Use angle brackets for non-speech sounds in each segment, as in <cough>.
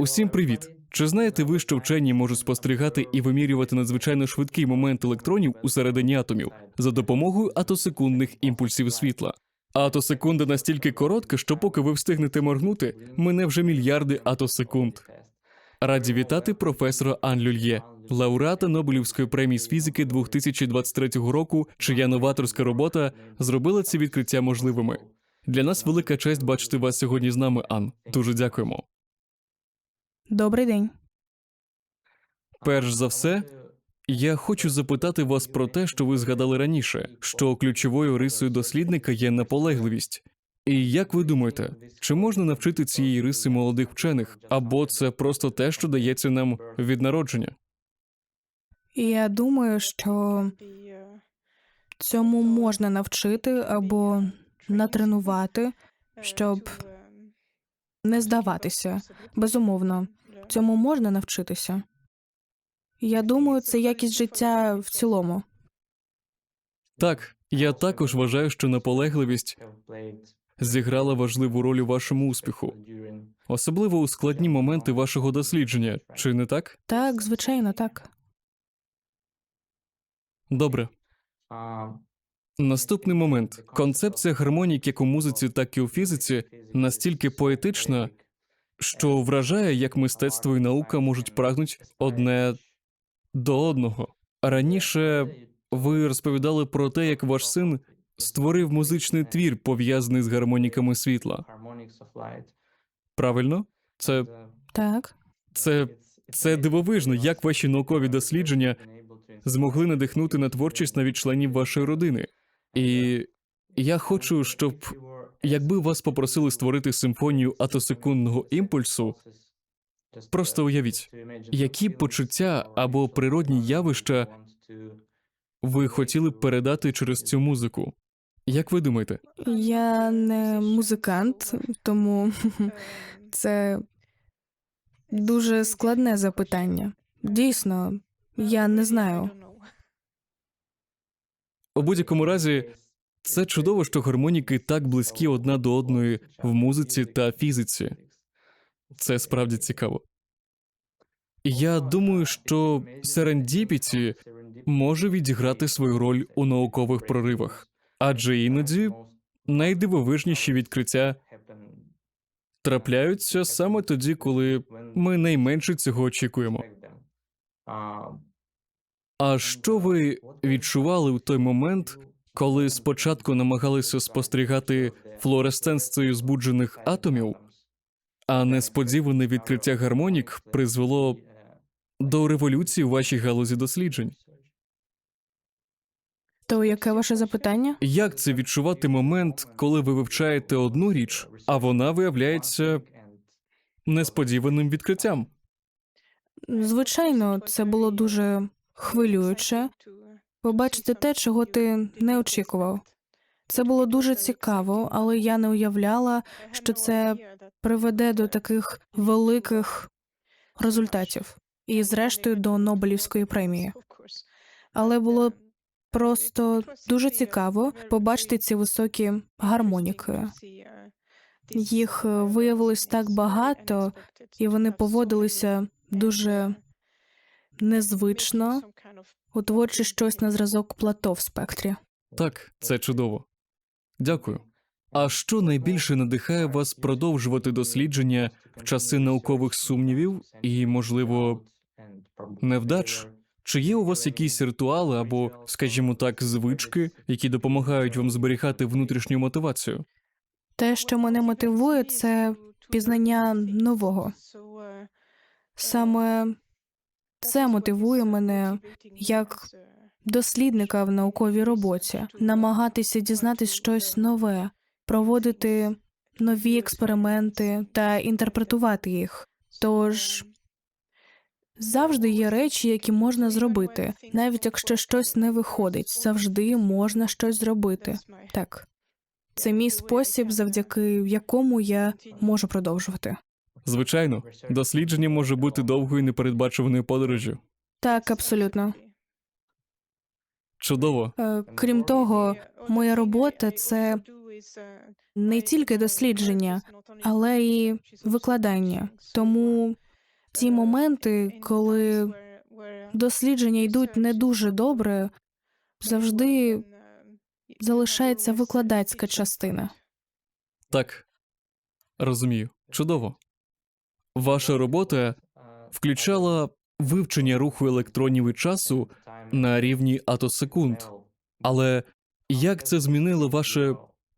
Усім привіт! Чи знаєте ви, що вчені можуть спостерігати і вимірювати надзвичайно швидкий момент електронів усередині атомів за допомогою атосекундних імпульсів світла? Атосекунда настільки коротка, що поки ви встигнете моргнути, мине вже мільярди атосекунд. Раді вітати професора Ан Люльє, лауреата Нобелівської премії з фізики 2023 року, чия новаторська робота зробила ці відкриття можливими. Для нас велика честь бачити вас сьогодні з нами, Ан. Дуже дякуємо. Добрий день. Перш за все, я хочу запитати вас про те, що ви згадали раніше, що ключовою рисою дослідника є наполегливість. І як ви думаєте, чи можна навчити цієї риси молодих вчених, або це просто те, що дається нам від народження? Я думаю, що цьому можна навчити або натренувати, щоб не здаватися. Безумовно, цьому можна навчитися. Я думаю, це якість життя в цілому. Так, я також вважаю, що наполегливість зіграла важливу роль у вашому успіху, особливо у складні моменти вашого дослідження, чи не так? Так, звичайно, так. Добре. Наступний момент. Концепція гармонік як у музиці, так і у фізиці настільки поетична, що вражає, як мистецтво і наука можуть прагнути одне до одного. Раніше ви розповідали про те, як ваш син створив музичний твір, пов'язаний з гармоніками світла. Правильно? Це, Так. це, це дивовижно, як ваші наукові дослідження змогли надихнути на творчість навіть членів вашої родини. І я хочу, щоб якби вас попросили створити симфонію атосекундного імпульсу, просто уявіть, які почуття або природні явища ви хотіли б передати через цю музику. Як ви думаєте? Я не музикант, тому <laughs> це дуже складне запитання. Дійсно, я не знаю. У будь-якому разі, це чудово, що гармоніки так близькі одна до одної в музиці та фізиці. Це справді цікаво. Я думаю, що серендіпіті може відіграти свою роль у наукових проривах, адже іноді найдивовижніші відкриття трапляються саме тоді, коли ми найменше цього очікуємо. А що ви відчували у той момент, коли спочатку намагалися спостерігати флуоресценцію збуджених атомів, а несподіване відкриття гармонік призвело до революції у вашій галузі досліджень? То яке ваше запитання? Як це відчувати момент, коли ви вивчаєте одну річ, а вона виявляється несподіваним відкриттям? Звичайно, це було дуже хвилююче побачити те, чого ти не очікував. Це було дуже цікаво, але я не уявляла, що це приведе до таких великих результатів і, зрештою, до Нобелівської премії. Але було просто дуже цікаво побачити ці високі гармоніки. Їх е, виявилось так багато, і вони поводилися дуже незвично, утворюючи щось на зразок плато в спектрі. Так, це чудово. Дякую. А що найбільше надихає вас продовжувати дослідження в часи наукових сумнівів і, можливо, невдач? Чи є у вас якісь ритуали або, скажімо так, звички, які допомагають вам зберігати внутрішню мотивацію? Те, що мене мотивує, це пізнання нового. Саме це мотивує мене як дослідника в науковій роботі, намагатися дізнатись щось нове, проводити нові експерименти та інтерпретувати їх. Тож завжди є речі, які можна зробити, навіть якщо щось не виходить, завжди можна щось зробити. Так, це мій спосіб, завдяки якому я можу продовжувати. Звичайно, дослідження може бути довгою непередбачуваною подорожю. Так, абсолютно. Чудово. Е, Крім того, моя робота це не тільки дослідження, але і викладання. Тому ті моменти, коли дослідження йдуть не дуже добре, завжди залишається викладацька частина. Так. Розумію. Чудово. Ваша робота включала вивчення руху електронів і часу на рівні атосекунд. Але як це змінило ваше,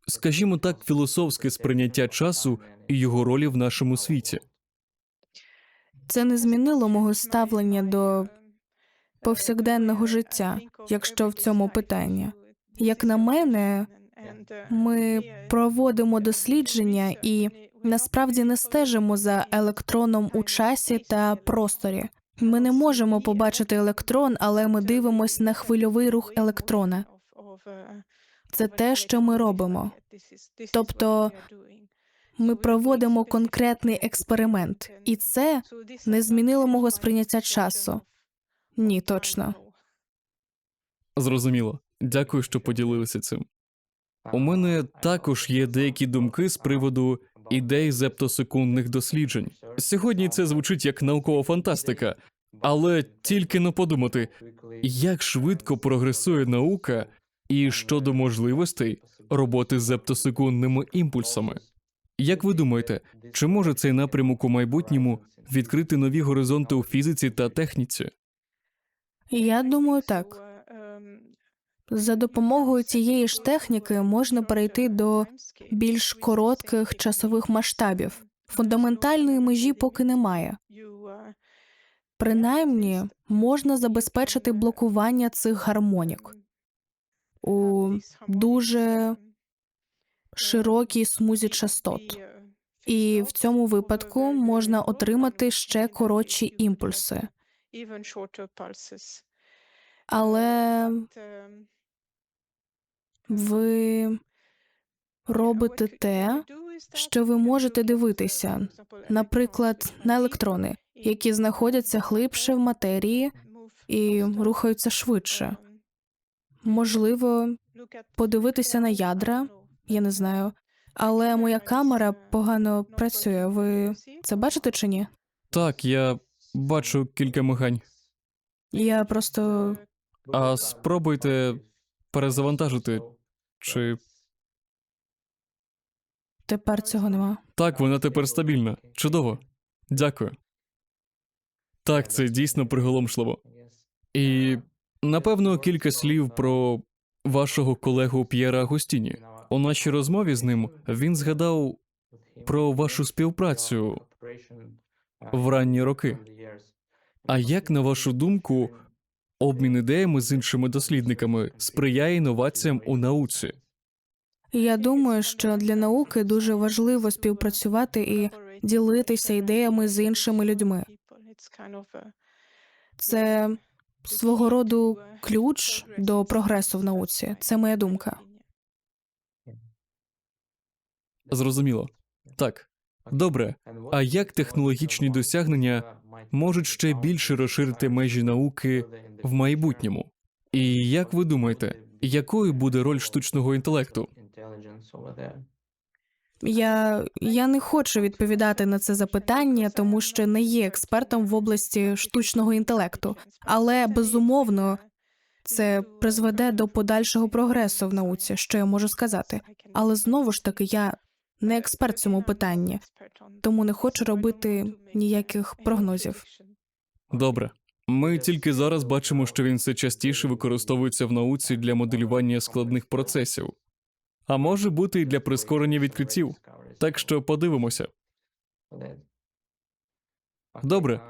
скажімо так, філософське сприйняття часу і його ролі в нашому світі? Це не змінило мого ставлення до повсякденного життя, якщо в цьому питання. Як на мене, ми проводимо дослідження і насправді не стежимо за електроном у часі та просторі. Ми не можемо побачити електрон, але ми дивимось на хвильовий рух електрона. Це те, що ми робимо. Тобто Ми проводимо конкретний експеримент, і це не змінило мого сприйняття часу. Ні, точно. Зрозуміло. Дякую, що поділилися цим. У мене також є деякі думки з приводу ідей зептосекундних досліджень. Сьогодні це звучить як наукова фантастика, але тільки не подумати, як швидко прогресує наука і щодо можливостей роботи з зептосекундними імпульсами. Як ви думаєте, чи може цей напрямок у майбутньому відкрити нові горизонти у фізиці та техніці? Я думаю, так. За допомогою цієї ж техніки можна перейти до більш коротких часових масштабів. Фундаментальної межі поки немає. Принаймні, можна забезпечити блокування цих гармонік у дуже широкій смузі частот. І в цьому випадку можна отримати ще коротші імпульси. Але ви робите те, що ви можете дивитися, наприклад, на електрони, які знаходяться глибше в матерії і рухаються швидше. Можливо, подивитися на ядра, я не знаю. Але моя камера погано працює. Ви це бачите чи ні? Так, я бачу кілька мигань. Я просто А спробуйте перезавантажити. Чи тепер цього нема. так, вона тепер стабільна. Чудово. Дякую. Так, це дійсно приголомшливо. І напевно кілька слів про вашого колегу П'єра Агустіні. У нашій розмові з ним він згадав про вашу співпрацю в ранні роки. А як, на вашу думку, обмін ідеями з іншими дослідниками сприяє інноваціям у науці? Я думаю, що для науки дуже важливо співпрацювати і ділитися ідеями з іншими людьми. Це свого роду ключ до прогресу в науці. Це моя думка. Зрозуміло. Так. Добре. А як технологічні досягнення можуть ще більше розширити межі науки в майбутньому? І як ви думаєте, якою буде роль штучного інтелекту? Я, я не хочу відповідати на це запитання, тому що не є експертом в області штучного інтелекту, але безумовно це призведе до подальшого прогресу в науці, що я можу сказати. Але знову ж таки, я не експерт в цьому питанні, тому не хочу робити ніяких прогнозів. Добре. Ми тільки зараз бачимо, що він все частіше використовується в науці для моделювання складних процесів, а може бути і для прискорення відкриттів. Так що подивимося. Добре.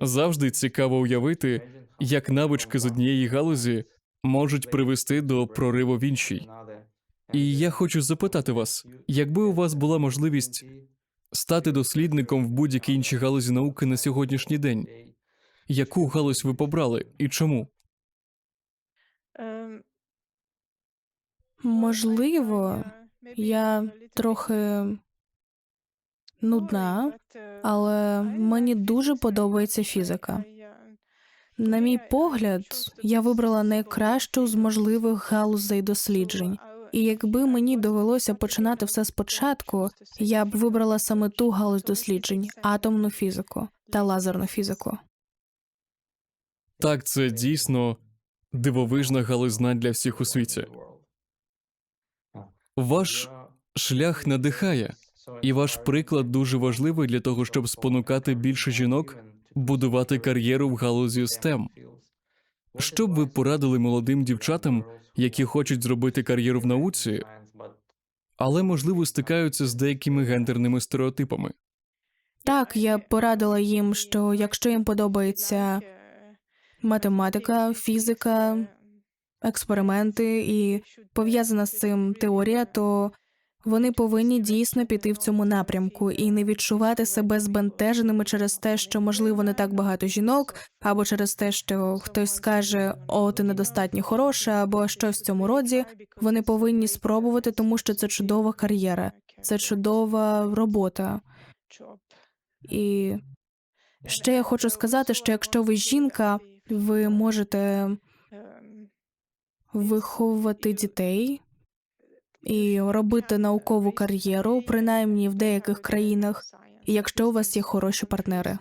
Завжди цікаво уявити, як навички з однієї галузі можуть привести до прориву в іншій. І я хочу запитати вас, якби у вас була можливість стати дослідником в будь-якій іншій галузі науки на сьогоднішній день, яку галузь ви побрали і чому? Можливо, я трохи нудна, але мені дуже подобається фізика. На мій погляд, я вибрала найкращу з можливих галузей досліджень. І якби мені довелося починати все спочатку, я б вибрала саме ту галузь досліджень атомну фізику. та лазерну фізику. Так, це дійсно дивовижна галузь знань для всіх у світі. Ваш шлях надихає, і ваш приклад дуже важливий для того, щоб спонукати більше жінок будувати кар'єру в галузі STEM. Що б ви порадили молодим дівчатам, які хочуть зробити кар'єру в науці, але можливо стикаються з деякими гендерними стереотипами? Так, я порадила їм, що якщо їм подобається математика, фізика, експерименти і пов'язана з цим теорія, то вони повинні дійсно піти в цьому напрямку і не відчувати себе збентеженими через те, що можливо не так багато жінок, або через те, що хтось скаже о, ти недостатньо хороша, або щось в цьому роді. Вони повинні спробувати, тому що це чудова кар'єра, це чудова робота. І ще я хочу сказати, що якщо ви жінка, ви можете виховувати дітей і робити наукову кар'єру, принаймні в деяких країнах, якщо у вас є хороші партнери.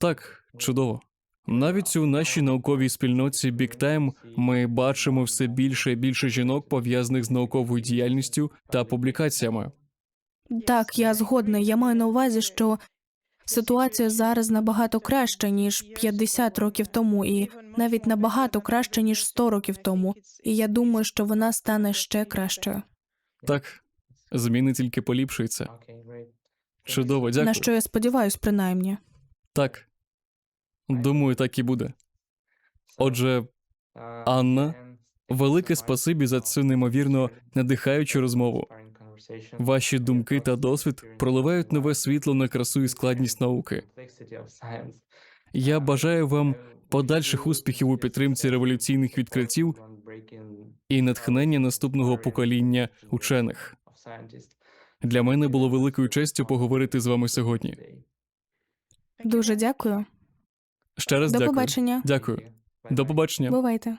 Так, чудово. Навіть у нашій науковій спільноті Big Time ми бачимо все більше і більше жінок, пов'язаних з науковою діяльністю та публікаціями. Так, я згодна. Я маю на увазі, що ситуація зараз набагато краща ніж 50 років тому, і навіть набагато краще ніж 100 років тому. І я думаю, що вона стане ще кращою. Так, зміни тільки поліпшуються. Чудово, дякую. На що я сподіваюсь, принаймні. Так. Думаю, так і буде. Отже, Анна, велике спасибі за цю неймовірно надихаючу розмову. Ваші думки та досвід проливають нове світло на красу і складність науки. Я бажаю вам подальших успіхів у підтримці революційних відкриттів і натхнення наступного покоління учених. Для мене було великою честю поговорити з вами сьогодні. Дуже дякую. Ще раз До дякую. побачення. Дякую. До побачення. Бувайте.